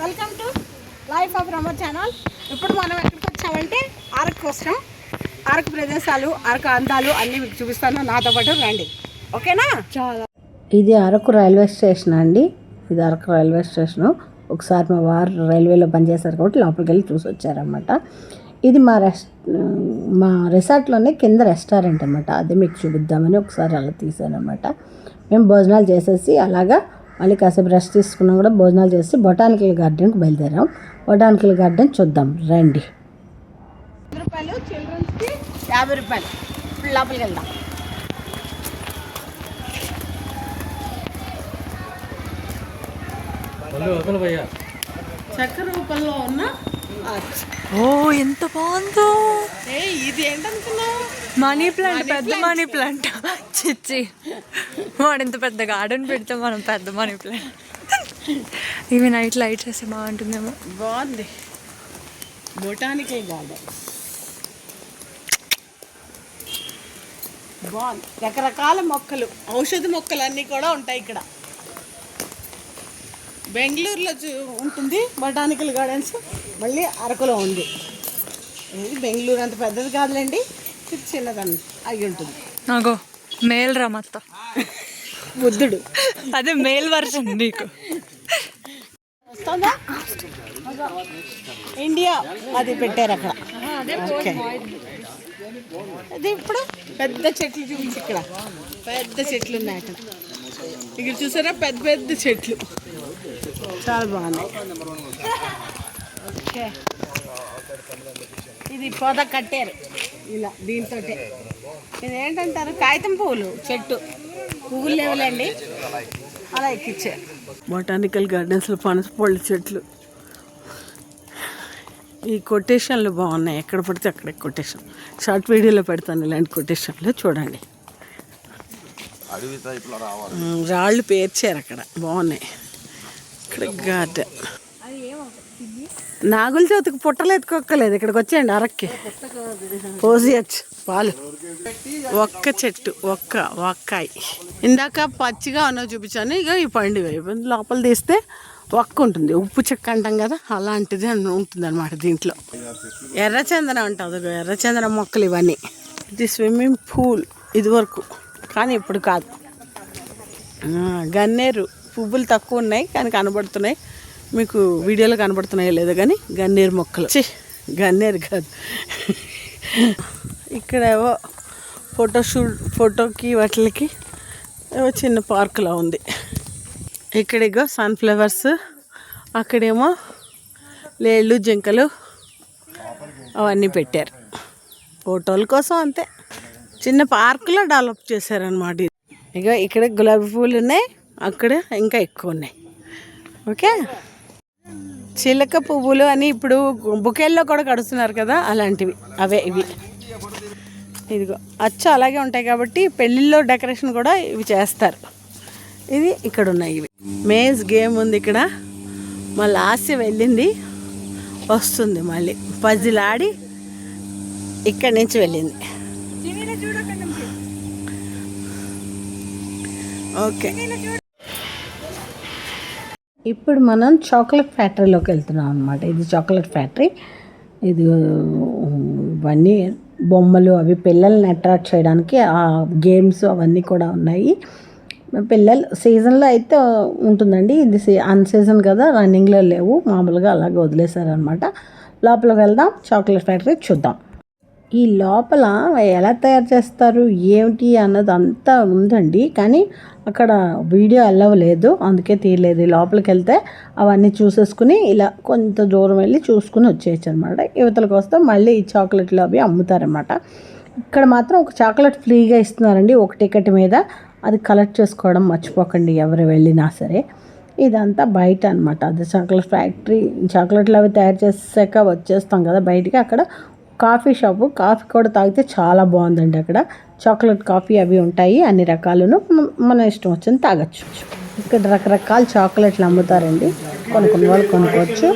Welcome to life of Ramar channel ఇప్పుడు మనం ఎక్కడికి వచ్చామంటే అరకు కోసం అరకు ప్రదేశాలు అరకు అందాలు అన్నీ మీకు చూపిస్తాను. నాతో పాటు రండి. ఓకేనా? చాలా. ఇది అరకు రైల్వే స్టేషన్ అండి. ఇది అరకు రైల్వే స్టేషను. ఒకసారి మా వారు రైల్వేలో పనిచేశారు కాబట్టి లోపలికి వెళ్ళి చూసి వచ్చారనమాట ఇది మా రెస్ మా రిసార్ట్లోనే కింద రెస్టారెంట్ అనమాట అది మీకు చూపిద్దామని ఒకసారి అలా తీసానమాట మేము భోజనాలు చేసేసి అలాగా మళ్ళీ కాసేపు రెస్ట్ తీసుకున్నాం కూడా భోజనాలు చేసి బొటానికల్ గార్డెన్కి బయలుదేరాం. బొటానికల్ గార్డెన్ చూద్దాం. రండి. రూపాయలు చిల్డ్రన్స్కి యాభై రూపాయలు. ఇప్పుడు లోపలికి వెళ్దాం. చక్కెర రూపంలో ఉన్న. ఓ ఎంత బాగుందో. ఏ ఇది ఏంటనుకున్నావు? మనీ ప్లాంట్ పెద్ద మనీ ప్లాంట్. చిచ్చి. వాడు ఇంత పెద్ద గార్డెన్ పెడితే మనం పెద్ద మనీ ప్లాంట్ ఇవి నైట్ లైట్ చేస్తే బాగుంటుందేమో. బాగుంది. Botanical garden. బాగుంది. రకరకాల మొక్కలు ఔషధ మొక్కలు అన్నీ కూడా ఉంటాయి ఇక్కడ. బెంగళూరులో చూ- ఉంటుంది బొటానికల్ గార్డెన్స్. మళ్ళీ అరకులో ఉంది. బెంగళూరు అంత పెద్దది కాదులేండి ఇది చిన్నదని అయి ఉంటుంది నాగో మేల్ రా మొత్తం బుద్ధుడు. అదే మేల్ వర్షన్ నీకు. వస్తుందా? ఇండియా. అది పెట్టారు అక్కడ. ఓకే. అది ఇప్పుడు పెద్ద చెట్లు చూపించి ఇక్కడ. పెద్ద చెట్లు ఉన్నాయి అక్కడ. ఇక్కడ చూసారా? పెద్ద పెద్ద చెట్లు. చాలా బాగున్నాయి. ఓకే. ఇది పొద కట్టారు. ఇలా దీంతో ఇది ఏంటంటారు కాగితం పువ్వులు చెట్టు. పువ్వులు లేవులేండి. అలా ఎక్కిచ్చారు బొటానికల్ గార్డెన్స్లో పనసపళ్ళు చెట్లు. ఈ కొటేషన్లు బాగున్నాయి. ఎక్కడ పడితే అక్కడ కొటేషన్. షార్ట్ వీడియోలో పెడతాను ఇలాంటి కొటేషన్లు చూడండి. రాళ్ళు పేర్చారు అక్కడ. బాగున్నాయి. ఇక్కడ గార్డెన్. నాగుల చవితికి పుట్టలు ఎత్తుకోక్కలేదు ఇక్కడికి వచ్చేయండి అరక్కి. పోసియచ్చు పాలు. ఒక్క చెట్టు ఒక్క ఒక్కాయి ఇందాక పచ్చిగా ఉన్నవి చూపించాను ఇక ఈ పండుగ లోపల తీస్తే ఒక్క ఉంటుంది. ఉప్పు చెక్క అంటాం కదా అలాంటిది ఉంటుంది అనమాట దీంట్లో. ఎర్రచందనం ఉంటుంది ఎర్రచందనం మొక్కలు ఇవన్నీ. ఇది స్విమ్మింగ్ పూల్ ఇది వరకు కానీ ఇప్పుడు కాదు. గన్నేరు. పువ్వులు తక్కువ ఉన్నాయి కానీ కనబడుతున్నాయి. మీకు వీడియోలో కనబడుతున్నాయో లేదో కానీ గన్నేరు మొక్కలు. ఛీ, గన్నేరు కాదు. ఇక్కడ ఏవో ఫోటోకి వాటికి ఏవో చిన్న పార్కులా ఉంది. ఇక్కడ ఇగో సన్ఫ్లవర్స్ అక్కడేమో లేళ్ళు జింకలు అవన్నీ పెట్టారు. ఫోటోల కోసం అంతే. చిన్న పార్కులో డెవలప్ చేశారనమాట ఇక ఇగో ఇక్కడ గులాబీ పూలు ఉన్నాయి అక్కడ ఇంకా ఎక్కువ ఉన్నాయి. ఓకే? చిలక పువ్వులు అని ఇప్పుడు బుకేల్లో కూడా కడుతున్నారు కదా అలాంటివి. అవే ఇవి. ఇదిగో అచ్చు అలాగే ఉంటాయి కాబట్టి పెళ్ళిళ్ళలో డెకరేషన్ కూడా ఇవి చేస్తారు. ఇది ఇక్కడ ఉన్నాయి ఇవి. మేజ్ గేమ్ ఉంది ఇక్కడ. మళ్ళీ ఆస్య వెళ్ళింది. వస్తుంది మళ్ళీ. పజిల్ ఆడి ఇక్కడి నుంచి వెళ్ళింది. ఓకే. ఇప్పుడు మనం చాక్లెట్ ఫ్యాక్టరీలోకి వెళ్తున్నాం అనమాట ఇది చాక్లెట్ ఫ్యాక్టరీ ఇది ఇవన్నీ బొమ్మలు అవి పిల్లల్ని అట్రాక్ట్ చేయడానికి ఆ గేమ్స్ అవన్నీ కూడా ఉన్నాయి. పిల్లలు సీజన్లో అయితే ఉంటుందండి. ఇది సీ అన్ సీజన్ కదా రన్నింగ్లో లేవు. మామూలుగా అలాగే వదిలేశారనమాట లోపలికి వెళ్దాం చాక్లెట్ ఫ్యాక్టరీ చూద్దాం. ఈ లోపల ఎలా తయారు చేస్తారు ఏమిటి అన్నది అంతా ఉందండి. కానీ అక్కడ వీడియో అల్లవలేదు అందుకే తీయలేదు. లోపలికి వెళ్తే అవన్నీ చూసేసుకుని ఇలా కొంత దూరం వెళ్ళి చూసుకుని వచ్చేయచ్చు అనమాట యువతలకు వస్తే మళ్ళీ ఈ చాక్లెట్లు అవి అమ్ముతారనమాట ఇక్కడ మాత్రం ఒక చాక్లెట్ ఫ్రీగా ఇస్తున్నారండి. ఒక టికెట్ మీద అది కలెక్ట్ చేసుకోవడం మర్చిపోకండి ఎవరు వెళ్ళినా సరే. ఇదంతా బయట అనమాట అది చాక్లెట్ ఫ్యాక్టరీ చాక్లెట్లు అవి తయారు చేసాక వచ్చేస్తాం కదా బయటికి. అక్కడ కాఫీ షాపు. కాఫీ కూడా తాగితే చాలా బాగుందండి అక్కడ. చాక్లెట్ కాఫీ అవి ఉంటాయి. అన్ని రకాలను మన ఇష్టం వచ్చింది తాగొచ్చు. ఇక్కడ రకరకాల చాక్లెట్లు అమ్ముతారండి. కొనుక్కున్న వాళ్ళు కొనుక్కోవచ్చు.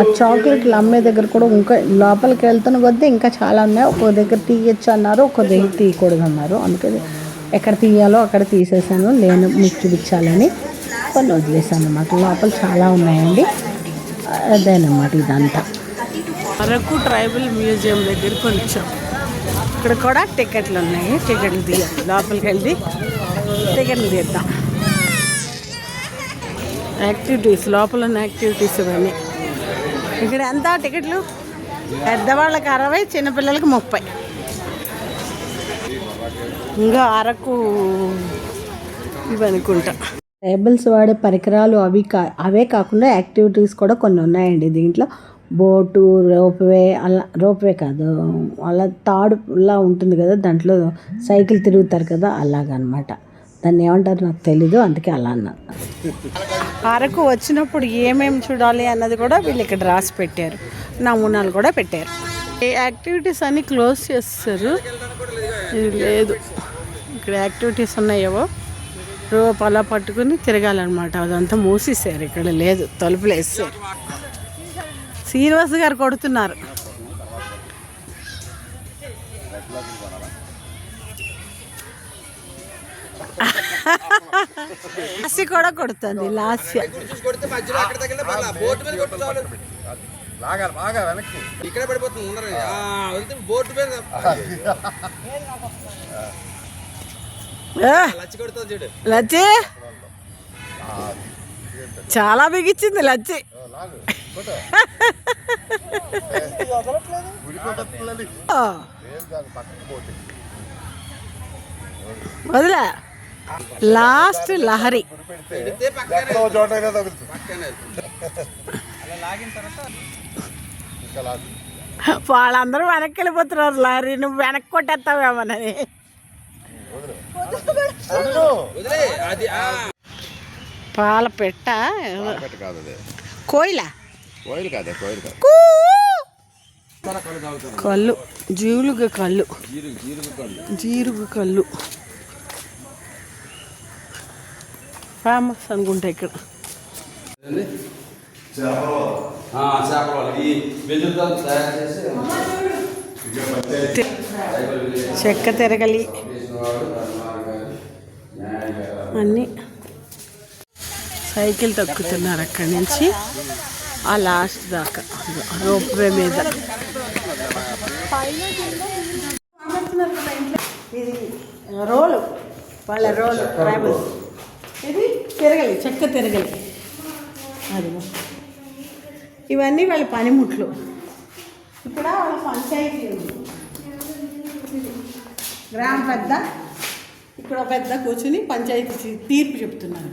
ఆ చాక్లెట్లు అమ్మే దగ్గర కూడా ఇంకా లోపలికి వెళ్తున్న కొద్దీ ఇంకా చాలా ఉన్నాయి. ఒక దగ్గర తీయచ్చు అన్నారు ఒక దగ్గర తీయకూడదు అన్నారు. అందుకని ఎక్కడ తీయాలో అక్కడ తీసేసాను. నేను మీకు చూపించాలని కొన్ని వదిలేసాను అన్నమాట. లోపల చాలా ఉన్నాయండి. అదేనమాట ఇదంతా. అరకు ట్రైబల్ మ్యూజియం దగ్గరికి వచ్చాం ఇక్కడ కూడా టికెట్లు ఉన్నాయి. టికెట్లు తీయాలి లోపలికి వెళ్ళి టికెట్లు తీద్దాం. యాక్టివిటీస్ లోపల ఉన్న యాక్టివిటీస్ ఇవన్నీ. ఇక్కడ ఎంత టికెట్లు? పెద్దవాళ్ళకి అరవై చిన్నపిల్లలకి ముప్పై. ఇంకా అరకు ఇవనుకుంటా టేబుల్స్ వాడే పరికరాలు అవి కా అవే కాకుండా యాక్టివిటీస్ కూడా కొన్ని ఉన్నాయండి దీంట్లో. బోటు రోప్వే అలా రోప్వే కాదు. అలా తాడులా ఉంటుంది కదా దాంట్లో సైకిల్ తిరుగుతారు కదా అలాగనమాట. దాన్ని ఏమంటారు నాకు తెలీదు అందుకే అలా అన్నాను అరకు వచ్చినప్పుడు ఏమేమి చూడాలి అన్నది కూడా వీళ్ళు ఇక్కడ రాసి పెట్టారు. నమూనాలు కూడా పెట్టారు. ఈ యాక్టివిటీస్ అన్నీ క్లోజ్ చేస్తారు. ఇది లేదు. ఇక్కడ యాక్టివిటీస్ ఉన్నాయేవో. రోప్ అలా పట్టుకుని తిరగాలన్నమాట. అదంతా మూసేసారు ఇక్కడ లేదు. తలుపులు వేస్తారు శ్రీనివాస్ గారు కొడుతున్నారు. లాస్య కూడా కొడుతుంది లాస్య. కొడితే మధ్యలో అక్కడ మీద ఇక్కడే పడిపోతుంది ముందర లచ్చి. చూడు లచ్చి చాలా బిగించింది లచ్చి వదిలే. లాస్ట్ లహరి. వాళ్ళందరూ వెనక్కి వెళ్ళిపోతున్నారు లహరి. నువ్వు వెనక్కి కొట్టేస్తావేమోనని పాల పెట్ట కోయిల? కోయిల్ కాదే కోయిల్ కాదు. కళ్ళు జీలుగ కళ్ళు. జీరుగు కళ్ళు. ఫేమస్ అనుకుంటా ఇక్కడ. చెక్క తిరగలి. అన్నీ. సైకిల్ తొక్కుతున్నారు అక్కడి నుంచి. ఆ లాస్ట్ దాకా. రోప్వే మీద. ఇది రోలు. వాళ్ళ రోలు ట్రైబల్ ఇది తిరగలి చెక్క తిరగలి. అది ఇవన్నీ వాళ్ళ పనిముట్లు. ఇక్కడ వాళ్ళ పంచాయతీ ఉంది. గ్రామ పెద్ద ఇక్కడ ఒక పెద్ద కూర్చుని పంచాయతీ తీర్పు చెప్తున్నారు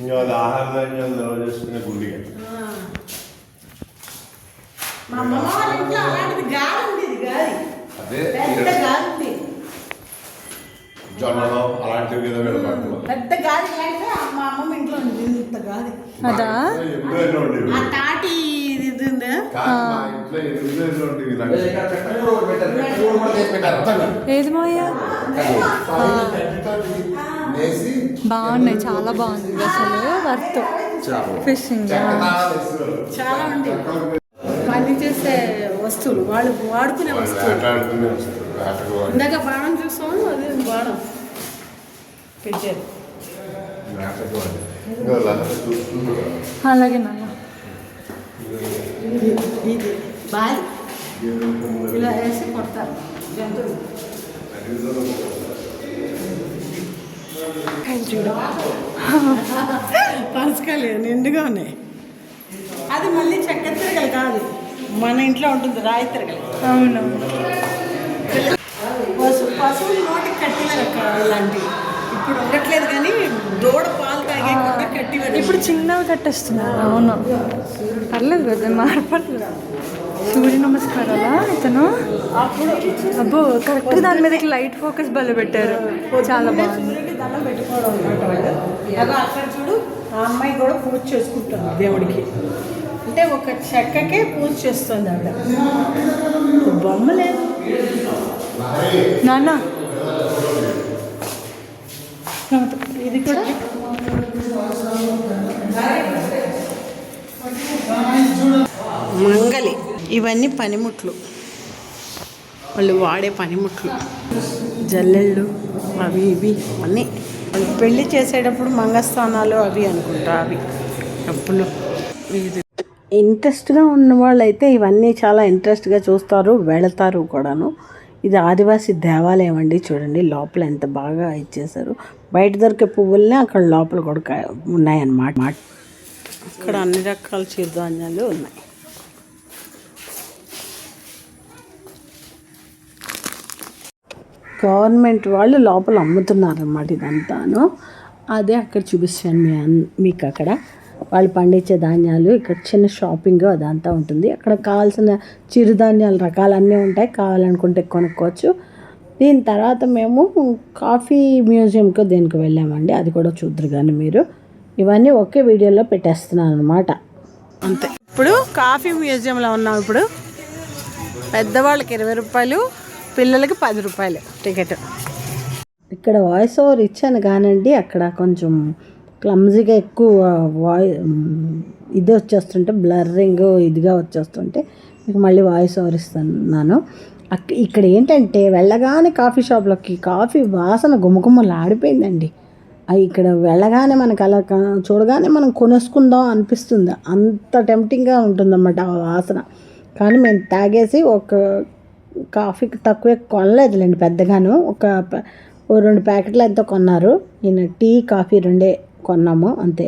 ఇంకా అది ఆహార ధాన్యాలు నిల్వ చేసుకునే గుండిగా మా అమ్మ వాళ్ళ ఇంట్లో అలాంటిది గాలి ఉంది ఇది గాలి. అదే పెద్ద గాలి ఉంది జొన్నలు అలాంటివి వెళ్ళబడుతుంది పెద్ద గాలి అంటే మా అమ్మమ్మ ఇంట్లో ఉంది ఇంత గాలి. అదా? ఆ తాటి ఇది ఉందా. ఏది మాయా బాగున్నాయి చాలా బాగుంది. అసలు వర్త్ ఫిషింగ్. చాలా ఉంది పని చేసే వస్తువులు వాళ్ళు వాడుకునే వస్తువులు. ఇందాక బాణం చూస్తాము అదే బాణం. చూస్తున్నారు అలాగే నాన్న. ఇది బాయ్. ఇలా వేసి కొడతారు. జంతువులు. చూడు. పనసకాయలు నిండుగా ఉన్నాయి. అది మళ్ళీ చక్కెర తిరగలి కాదు. మన ఇంట్లో ఉంటుంది రాయి తిరగలి అవునవును పశు పశువులు నోటికి కట్టినారు లాంటివి. ఇప్పుడు ఉండట్లేదు కానీ దూడ పాలు తాగేకుండా కట్టి ఇప్పుడు చిన్నవి కట్టేస్తున్నారు. అవును. పర్లేదు కదా మారపర్లేదు. సూర్య నమస్కారాలా ఇతను? అబ్బో కరెక్ట్ దాని మీద లైట్ ఫోకస్ బల్ల పెట్టారు. చాలా బాగుంది. అక్కడ చూడు ఆ అమ్మాయి కూడా పూజ చేసుకుంటుంది దేవుడికి. అంటే ఒక చెక్కకే పూజ చేస్తుంది ఆవిడ. బొమ్మ లేదు నాన్న. ఇది కూడా మంగలి. ఇవన్నీ పనిముట్లు. వాళ్ళు వాడే పనిముట్లు. జల్లెళ్ళు అవి ఇవి అన్నీ. వాళ్ళు పెళ్ళి చేసేటప్పుడు మంగస్థానాలు అవి అనుకుంటా అవి. డప్పులు ఇది. ఇంట్రెస్ట్గా ఉన్న వాళ్ళైతే ఇవన్నీ చాలా ఇంట్రెస్ట్గా చూస్తారు వెళతారు కూడాను. ఇది ఆదివాసీ దేవాలయం అండి చూడండి లోపల ఎంత బాగా ఇచ్చేసారు బయట దొరికే పువ్వులనే అక్కడ లోపల కూడా కా- ఉన్నాయన్నమాట. ఇక్కడ అన్ని రకాల చిరుధాన్యాలు ఉన్నాయి. గవర్నమెంట్ వాళ్ళు లోపల అమ్ముతున్నారు అన్నమాట ఇదంతాను. అదే అక్కడ చూపిస్తాను మీ మీకు అక్కడ. వాళ్ళు పండించే ధాన్యాలు ఇక్కడ చిన్న షాపింగ్ అదంతా ఉంటుంది. అక్కడ కావాల్సిన చిరుధాన్యాల రకాలన్నీ ఉంటాయి. కావాలనుకుంటే కొనుక్కోవచ్చు. దీని తర్వాత మేము కాఫీ మ్యూజియంకి దేనికి వెళ్ళామండి. అది కూడా చూద్దరు కానీ మీరు. ఇవన్నీ ఒకే వీడియోలో పెట్టేస్తున్నాను అనమాట అంతే. ఇప్పుడు కాఫీ మ్యూజియంలో ఉన్నాం ఇప్పుడు. పెద్దవాళ్ళకి ఇరవై రూపాయలు పిల్లలకి పది రూపాయలు టికెట్. ఇక్కడ వాయిస్ ఓవర్ ఇచ్చాను కానండి. అక్కడ కొంచెం క్లమ్జీగా ఎక్కువ వాయి ఇది వచ్చేస్తుంటే బ్లర్రింగ్ ఇదిగా వచ్చేస్తుంటే మీకు మళ్ళీ వాయిస్ ఓవర్ ఇస్తున్నాను. ఇక్కడ ఏంటంటే వెళ్ళగానే కాఫీ షాప్లోకి కాఫీ వాసన గుమగుమలు ఆడిపోయిందండి అవి ఇక్కడ వెళ్ళగానే మనకు అలా చూడగానే మనం కొనేసుకుందాం అనిపిస్తుంది. అంత టెంప్టింగ్గా ఉంటుందన్నమాట ఆ వాసన. కానీ మేము తాగేసి ఒక కాఫీకి తక్కువే కొనలేదులేండి పెద్దగాను. ఒక ఓ రెండు ప్యాకెట్లు ఎంతో కొన్నారు. ఈయన టీ కాఫీ రెండే కొన్నాము అంతే.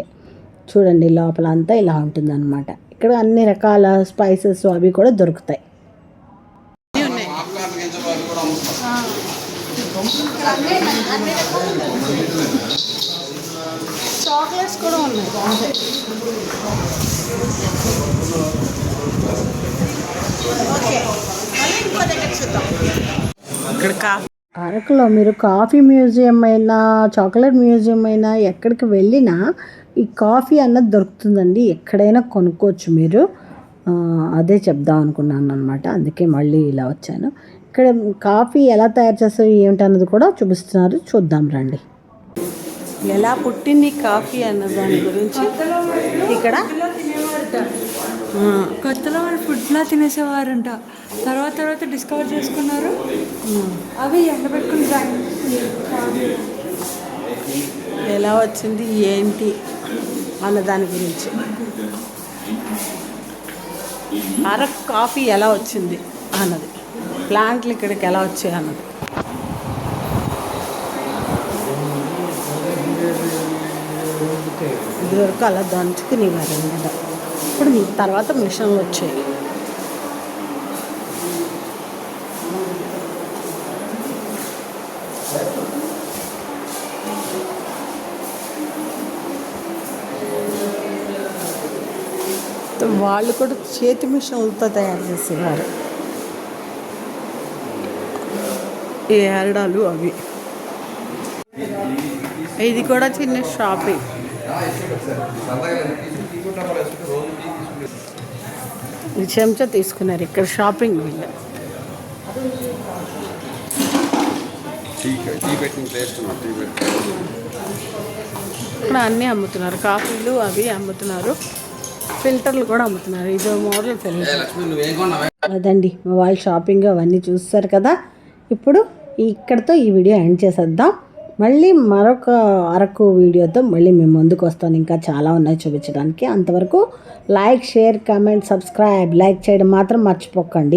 చూడండి లోపల అంతా ఇలా ఉంటుందన్నమాట. ఇక్కడ అన్ని రకాల స్పైసెస్ అవి కూడా దొరుకుతాయి. ఆకుకారణ గింజలు అవి కూడా అమ్ముతున్నారు చాక్లెట్స్ కూడా ఉన్నాయి. అంతే ఓకే మళ్ళీ ఇంకో దగ్గర చూద్దాం. ఇక్కడ కాఫీ అరకులో మీరు కాఫీ మ్యూజియం అయినా చాక్లెట్ మ్యూజియం అయినా ఎక్కడికి వెళ్ళినా ఈ కాఫీ అన్నది దొరుకుతుందండి. ఎక్కడైనా కొనుక్కోవచ్చు మీరు. అదే చెప్దాం అనుకున్నాను అనమాట అందుకే మళ్ళీ ఇలా వచ్చాను. ఇక్కడ కాఫీ ఎలా తయారు చేస్తారు ఏమిటన్నది కూడా చూపిస్తున్నారు. చూద్దాం రండి. ఎలా పుట్టింది కాఫీ అన్న దాని గురించి? ఇక్కడ కొత్తలో వాళ్ళు ఫుడ్లా తినేసేవారంట. తర్వాత తర్వాత డిస్కవర్ చేసుకున్నారు. అవి ఎండబెట్టుకుని ఎలా వచ్చింది ఏంటి అన్న దాని గురించి. అరకు కాఫీ ఎలా వచ్చింది అన్నది. ప్లాంట్లు ఇక్కడికి ఎలా వచ్చాయి అన్నది. ఇదివరకు అలా దంచుకునేవారు అనమాట ఇప్పుడు తర్వాత మిషన్లు వచ్చాయి. వాళ్ళు కూడా చేతి మిషన్లతో తయారు చేసేవారు. ఈ ఏరడాలు అవి. ఇది కూడా చిన్న షాపింగ్ ఈ చెంచా తీసుకున్నారు ఇక్కడ షాపింగ్ వీళ్ళు ఇక్కడ అన్నీ అమ్ముతున్నారు. కాఫీలు అవి అమ్ముతున్నారు. ఫిల్టర్లు కూడా అమ్ముతున్నారు. ఇది మోడల్ ఫిల్టర్ అదండి వాళ్ళు షాపింగ్ అవన్నీ చూస్తారు కదా. ఇప్పుడు ఇక్కడతో ఈ వీడియో ఎండ్ చేసేద్దాం. మళ్ళీ మరొక అరకు వీడియోతో మళ్ళీ మేము ముందుకు వస్తాను ఇంకా చాలా ఉన్నాయి చూపించడానికి. అంతవరకు like share comment subscribe like చేయడం మాత్రం మర్చిపోకండి.